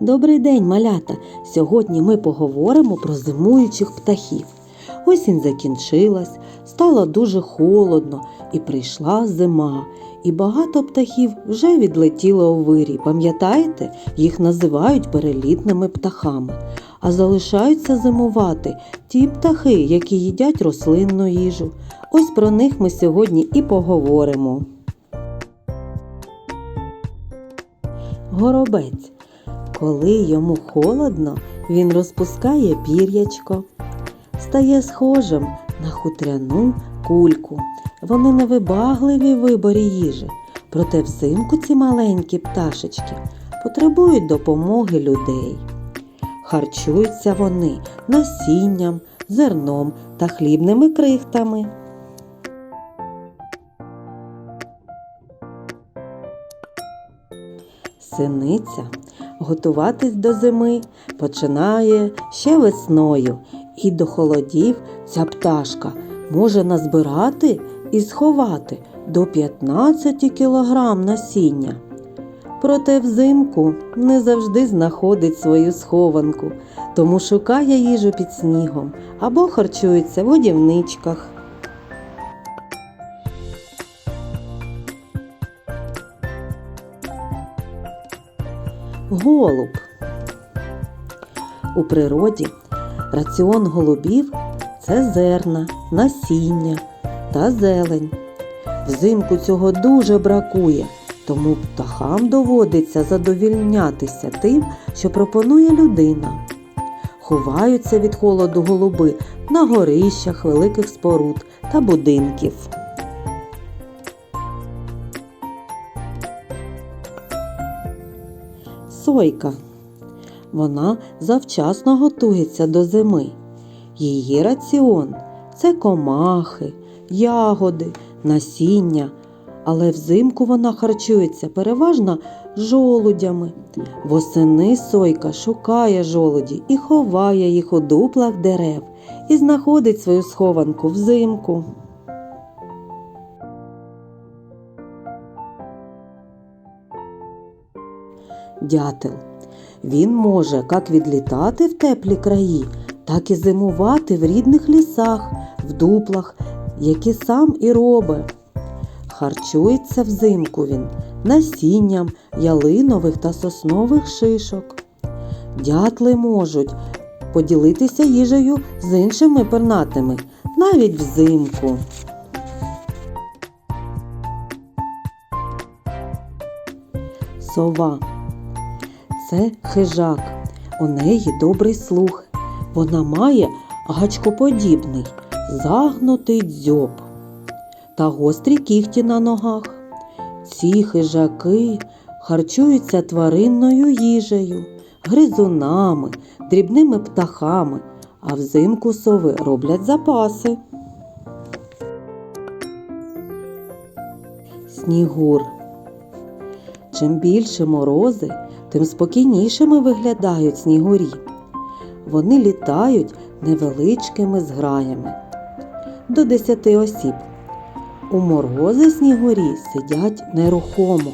Добрий день, малята! Сьогодні ми поговоримо про зимуючих птахів. Осінь закінчилась, стало дуже холодно, і прийшла зима. І багато птахів вже відлетіло у вирій. Пам'ятаєте, їх називають перелітними птахами. А залишаються зимувати ті птахи, які їдять рослинну їжу. Ось про них ми сьогодні і поговоримо. Горобець. Коли йому холодно, він розпускає пір'ячко, стає схожим на хутряну кульку. Вони невибагливі в виборі їжі, проте взимку ці маленькі пташечки потребують допомоги людей. Харчуються вони насінням, зерном та хлібними крихтами. Синиця готуватись до зими починає ще весною, і до холодів ця пташка може назбирати і сховати до 15 кілограм насіння. Проте взимку не завжди знаходить свою схованку, тому шукає їжу під снігом або харчується в годівничках. Голуб. У природі раціон голубів це зерна, насіння та зелень. Взимку цього дуже бракує, тому птахам доводиться задовільнятися тим, що пропонує людина. Ховаються від холоду голуби на горищах великих споруд та будинків. Сойка. Вона завчасно готується до зими. Її раціон це комахи, ягоди, насіння, але взимку вона харчується переважно жолудями. Восени сойка шукає жолуді і ховає їх у дуплах дерев і знаходить свою схованку взимку. Дятел. Він може як відлітати в теплі краї, так і зимувати в рідних лісах, в дуплах, які сам і робить. Харчується взимку він насінням ялинових та соснових шишок. Дятли можуть поділитися їжею з іншими пернатими навіть взимку. Сова це хижак. У неї добрий слух. Вона має гачкоподібний, загнутий дзьоб та гострі кігті на ногах. Ці хижаки харчуються тваринною їжею, гризунами, дрібними птахами, а взимку сови роблять запаси. Снігур. Чим більше морози, тим спокійнішими виглядають снігурі. Вони літають невеличкими зграями до десяти осіб. У морози снігурі сидять нерухомо.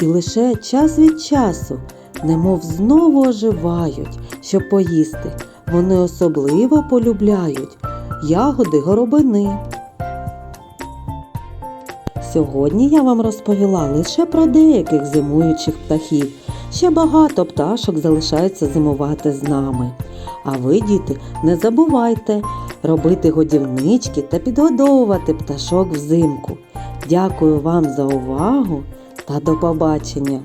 І лише час від часу, немов знову оживають, щоб поїсти. Вони особливо полюбляють ягоди горобини. Сьогодні я вам розповіла лише про деяких зимуючих птахів. Ще багато пташок залишаються зимувати з нами. А ви, діти, не забувайте робити годівнички та підгодовувати пташок взимку. Дякую вам за увагу та до побачення!